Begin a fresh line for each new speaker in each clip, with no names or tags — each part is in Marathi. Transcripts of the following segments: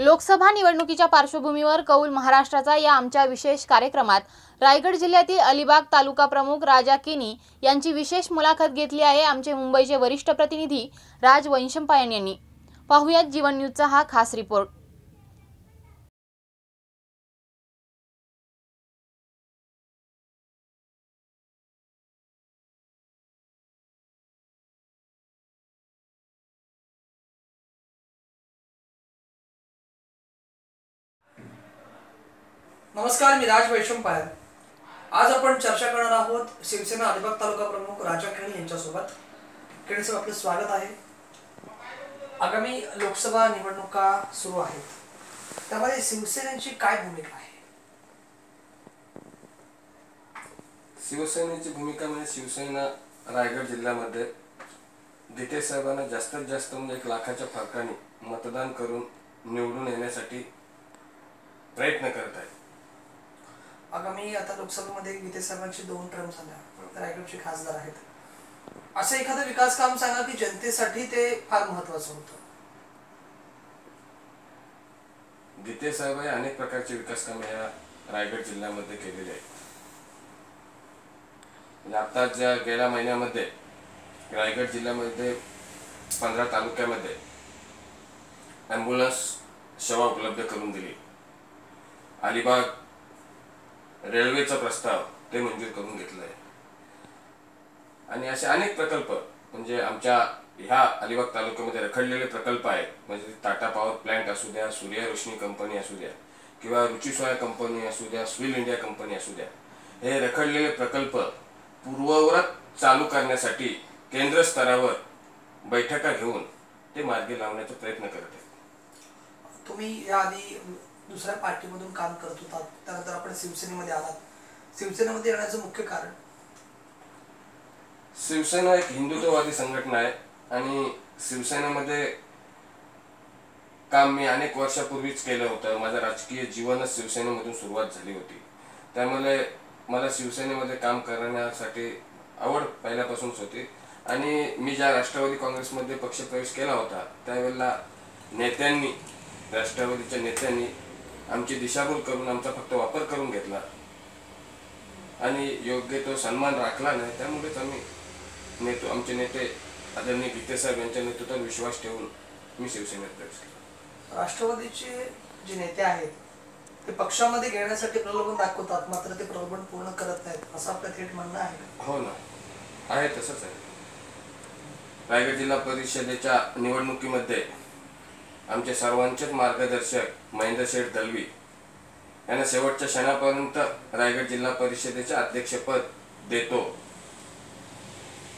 लोकसभा निवडणुकीच्या पार्श्वभूमीवर कौल महाराष्ट्राचा या आमच्या विशेष कार्यक्रमात. रायगड जिल्ह्यातील अलिबाग तालुका प्रमुख राजा केनी यांची विशेष मुलाखत घेतली आहे आमचे मुंबईचे वरिष्ठ प्रतिनिधी राज वैशंपायन यांनी. पाहुयात जीवन न्यूजचा हा खास रिपोर्ट.
नमस्कार मी राज वैशंपायन आज आपण चर्चा करणार आहोत शिवसेना अलिबाग तालुका प्रमुख राजा खेणी यांच्यासोबत. खेणी साहेब आपलं स्वागत आहे. आगामी लोकसभा निवडणुका सुरू आहेत. त्यामध्ये शिवसेनेची काय भूमिका आहे?
शिवसेनेची भूमिका म्हणजे शिवसेना रायगड जिल्ह्यामध्ये. दिते साहेबांना जास्तीत जास्त म्हणजे एक लाखाच्या फरकाने मतदान करून निवडून येण्यासाठी प्रयत्न करत आहे
आगामी आता लोकसभेमध्ये गीते साहेबांची दोन टर्म झाल्या. रायगडचे खासदार आहेत. असं एखादं विकास काम सांगा की जनतेसाठी ते फार महत्वाचं होतं.
गीते साहेब अनेक प्रकारचे विकास कामे या रायगड जिल्ह्यामध्ये केलेली आहेत. म्हणजे आता ज्या गेल्या महिन्यामध्ये रायगड जिल्ह्यामध्ये पंधरा तालुक्यामध्ये ॲम्ब्युलन्स सेवा उपलब्ध करून दिली. अलिबाग रेल्वेचा प्रस्ताव ते मंजूर करून घेतलं आहे आणि असे अनेक प्रकल्प म्हणजे आमच्या ह्या अलिबाग तालुक्यामध्ये रखडलेले प्रकल्प आहेत. म्हणजे टाटा पॉवर प्लॅन्ट असू द्या सूर्य रोशनी कंपनी असू द्या किंवा रुचिसोया कंपनी असू द्या स्विल इंडिया कंपनी असू द्या हे रखडलेले प्रकल्प पूर्ववत चालू करण्यासाठी केंद्र स्तरावर बैठका घेऊन ते मार्गी लावण्याचा प्रयत्न करत आहेत.
तुम्ही याआधी दुसऱ्या पार्टीमधून काम करत होतात. त्यानंतर आपण शिवसेनेमध्ये आलात. शिवसेनेमध्ये येण्याचं मुख्य कारण?
शिवसेना एक हिंदुत्ववादी संघटना आहे आणि शिवसेनेमध्ये काम मी अनेक वर्षापूर्वीच केलं होतं. माझं राजकीय जीवनच शिवसेनेमधून सुरुवात झाली होती. त्यामुळे मला शिवसेनेमध्ये काम करण्यासाठी आवड पहिल्यापासूनच होती. आणि मी ज्या राष्ट्रवादी काँग्रेसमध्ये पक्षप्रवेश केला होता त्यावेळेला नेत्यांनी राष्ट्रवादीच्या नेत्यांनी आमची दिशाभूल करून आमचा फक्त वापर करून घेतला. आणि योग्य तो सन्मान राखला नाही त्यामुळेच आम्ही नेतो आमचे नेते आदरणीय गीते साहेब यांच्या नेतृत्वावर विश्वास ठेवून मी शिवसेनेत प्रवेश केला.
राष्ट्रवादीचे जे नेते आहेत ते पक्षामध्ये घेण्यासाठी प्रलोभन दाखवतात मात्र ते प्रलोभन पूर्ण करत नाहीत असं आपलं थेट म्हणणं आहे.
हो ना. आहे तसंच आहे. रायगड जिल्हा परिषदेच्या निवडणुकीमध्ये आमचे सर्वांचेच मार्गदर्शक महेंद्र शेठ दलवी यांना शेवटच्या क्षणापर्यंत रायगड जिल्हा परिषदेचे अध्यक्षपद देतो.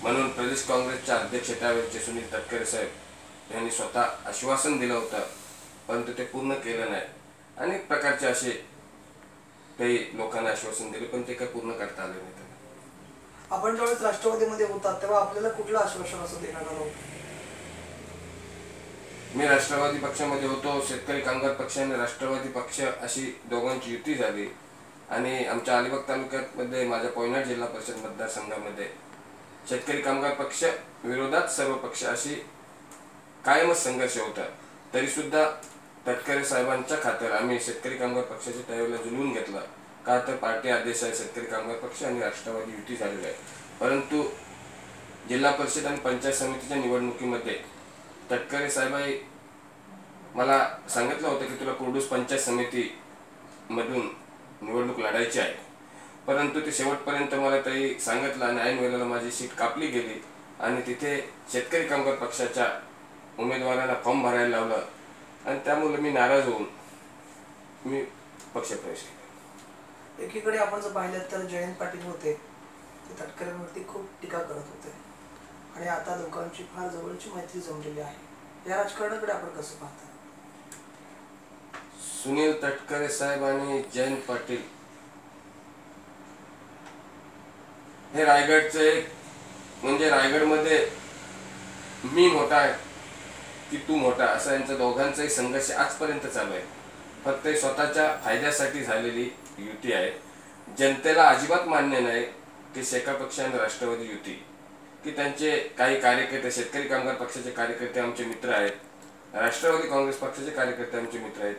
म्हणून प्रदेश काँग्रेसच्या अध्यक्ष त्यावेळेचे सुनील तटकरे साहेब यांनी स्वतः आश्वासन दिलं होतं परंतु ते पूर्ण केलं नाही. अनेक प्रकारचे असे काही लोकांना आश्वासन दिले पण ते काही पूर्ण करता आले नाही.
आपण ज्यावेळेस राष्ट्रवादीमध्ये होतात तेव्हा आपल्याला कुठलं आश्वासन असं देण्यात आलं होतं?
मी राष्ट्रवादी पक्षामध्ये होतो शेतकरी कामगार पक्ष आणि राष्ट्रवादी पक्ष अशी दोघांची युती झाली. आणि आमच्या अलिबाग तालुक्यामध्ये माझ्या पोयनाड जिल्हा परिषद मतदारसंघामध्ये शेतकरी कामगार पक्ष विरोधात सर्व पक्ष अशी कायमच संघर्ष होता. तरी सुद्धा तटकरे साहेबांच्या खात्यावर आम्ही शेतकरी कामगार पक्षाचे तयारीला जुलवून घेतला. का तर पार्टी आदेश आहे शेतकरी कामगार पक्ष आणि राष्ट्रवादी युती झालेली आहे. परंतु जिल्हा परिषद आणि पंचायत समितीच्या निवडणुकीमध्ये तटकरे साहेबाई मला सांगितलं होतं की तुला कुर्डूस पंचायत समिती मधून निवडणूक लढायची आहे. परंतु ते शेवटपर्यंत मला तरी सांगितलं आणि ऐन वेळेला माझी सीट कापली गेली आणि तिथे शेतकरी कामगार पक्षाच्या उमेदवाराला फॉर्म भरायला लावलं आणि त्यामुळे मी नाराज होऊन मी पक्षप्रवेश केला.
एकीकडे आपण जर पाहिलं तर जयंत पाटील होते ते तटकऱ्यांवरती खूप टीका करत होते. आणि आता लोकांची फार जवळची मैत्री जमलेली आहे. या राजकारणाकडे आपण कसं पाहता?
सुनील तटकरे साहेब आणि जयंत पाटील. हे रायगडचे एक म्हणजे रायगडमध्ये मी मोठा आहे की तू मोठा असा यांचा दोघांचाही संघर्ष आजपर्यंत चालू आहे. फक्त स्वतःच्या फायद्यासाठी झालेली युती आहे. जनतेला अजिबात मान्य नाही की शेका पक्ष आणि राष्ट्रवादी युती. की त्यांचे काही कार्यकर्ते शेतकरी कामगार पक्षाचे कार्यकर्ते आमचे मित्र आहेत. राष्ट्रवादी काँग्रेस पक्षाचे कार्यकर्ते आमचे मित्र आहेत.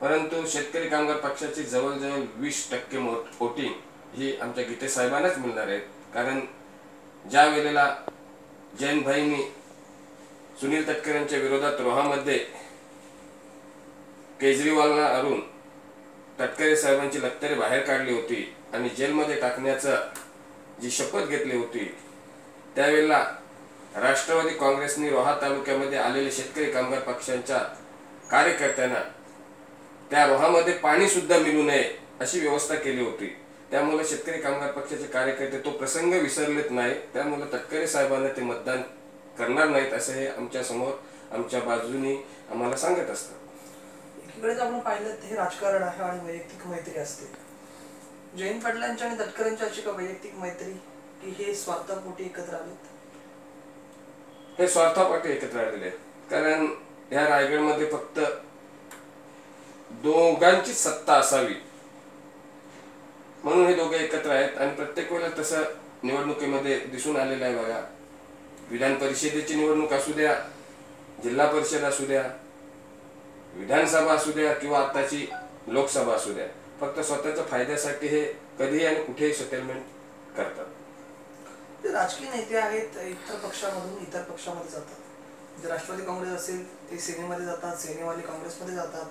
परंतु शेतकरी कामगार पक्षाची जवळजवळ वीस टक्के वोटिंग ही आमच्या गीते साहेबांनाच मिळणार आहेत. कारण ज्या वेळेला जैनभाईंनी सुनील तटकरेंच्या विरोधात रोहामध्ये केजरीवालला अरुण तटकरे साहेबांची लत्तरे बाहेर काढली होती आणि जेलमध्ये टाकण्याचं जी शपथ घेतली होती त्यावेळेला राष्ट्रवादी काँग्रेसने रोहा तालुक्यामध्ये आलेले शेतकरी कामगार पक्षांच्या कार्यकर्त्यांना त्या रोहामध्ये पाणी सुद्धा मिळू नये अशी व्यवस्था केली होती. त्यामुळे शेतकरी कामगार पक्षाचे कार्यकर्ते तो प्रसंग विसरलेत नाही. त्यामुळे तटकरे साहेबांना ते मतदान करणार नाहीत असं हे आमच्यासमोर आमच्या बाजूनी आम्हाला सांगत असतात.
इकडेच आपण पाहिलं हे राजकारण आहे आणि वैयक्तिक मैत्री असते. जैन पाटलांच्या आणि तटकरेंची अशी का वैयक्तिक मैत्री? की हे स्वार्थापोटी एकत्र आलेत?
हे स्वार्थापोटी एकत्र आलेले कारण या रायगडमध्ये फक्त दोघांची सत्ता असावी. म्हणून हे दोघे एकत्र आहेत. आणि प्रत्येक वेळेला तसं निवडणुकीमध्ये दिसून आलेलं आहे बघा. विधान परिषदेची निवडणूक असू द्या जिल्हा परिषद असू द्या विधानसभा असू द्या किंवा आताची लोकसभा असू द्या. फक्त स्वतःच्या फायद्यासाठी हे कधीही आणि कुठेही सेटलमेंट करतात.
जे राजकीय नेते आहेत इतर पक्षामधून इतर पक्षामध्ये जातात. जे राष्ट्रवादी काँग्रेस असेल ते सेनेमध्ये जातात सेनेवाले काँग्रेसमध्ये जातात.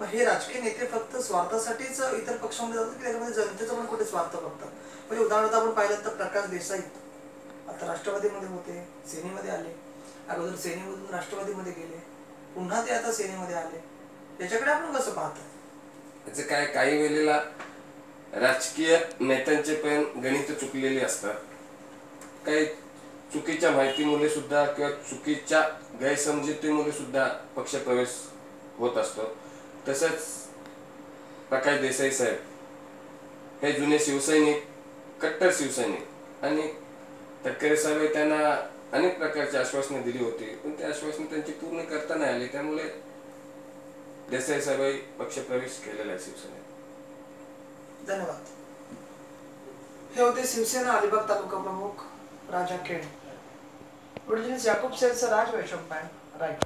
मग हे राजकीय नेते फक्त स्वार्थासाठीच इतर पक्षामध्ये जातात की त्याच्यामध्ये जनतेचं पण कुठे स्वार्थ बघतात? म्हणजे उदाहरणार्थ आपण पाहिलं तर प्रकाश देसाई. आता राष्ट्रवादीमध्ये होते सेनेमध्ये आले. अगोदर सेनेमधून राष्ट्रवादीमध्ये गेले. पुन्हा ते आता सेनेमध्ये आले. याच्याकडे आपण कसं पाहतो?
याचं काय काही वेळेला राजकीय नेत्यांचे पण गणित चुकलेली असतात. काही चुकीच्या माहितीमुळे सुद्धा किंवा चुकीच्या गैरसमजुतीमुळे सुद्धा पक्षप्रवेश होत असतो. तसंच प्रकाश देसाई साहेब हे जुने शिवसैनिक कट्टर शिवसैनिक आणि तटकरे साहेब त्यांना अनेक प्रकारची आश्वासनं दिली होती. पण ते आश्वासनं त्यांची पूर्ण करता नाही आली. त्यामुळे देसाई साहेब पक्षप्रवेश केलेला आहे शिवसेनेत.
धन्यवाद. हे होते शिवसेना अलिबाग तालुका प्रमुख राजा खेड वडील याकूब सेलचं राज वैशंपायन राईट.